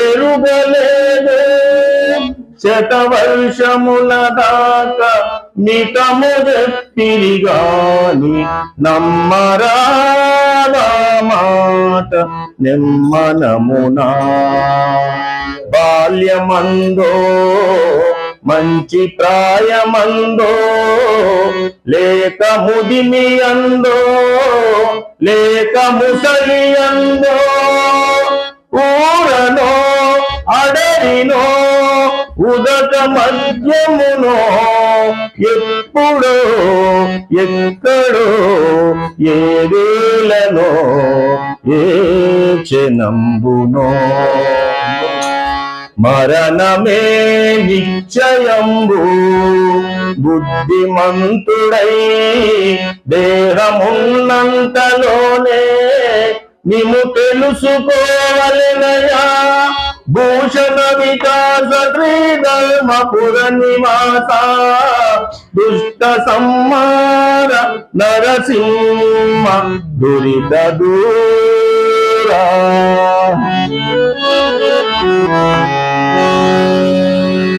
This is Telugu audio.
ఎరుగలేదు. శతవర్షముల దాకా మితము తిరిగాని నమ్మరాగా మాట నెమ్మనమునా. బాల్యమందో మంచి ప్రాయమందో లేక ముదిమి అందో లేక ముసలి అందో. అడరినో ఉదట మధ్యమునో ఎప్పుడో ఎక్కడో ఏ వేళనో ఏ క్షణంబునో. మరణమే నిశ్చయంబు బుద్ధిమంతుడై దేహమున్నంతలోనే నిము తెలుసుకోవలనయా భూషణ వికాస శ్రీధర్మపుర నివాస. దుష్ట సంహార నరసింహ దురిత దూరా.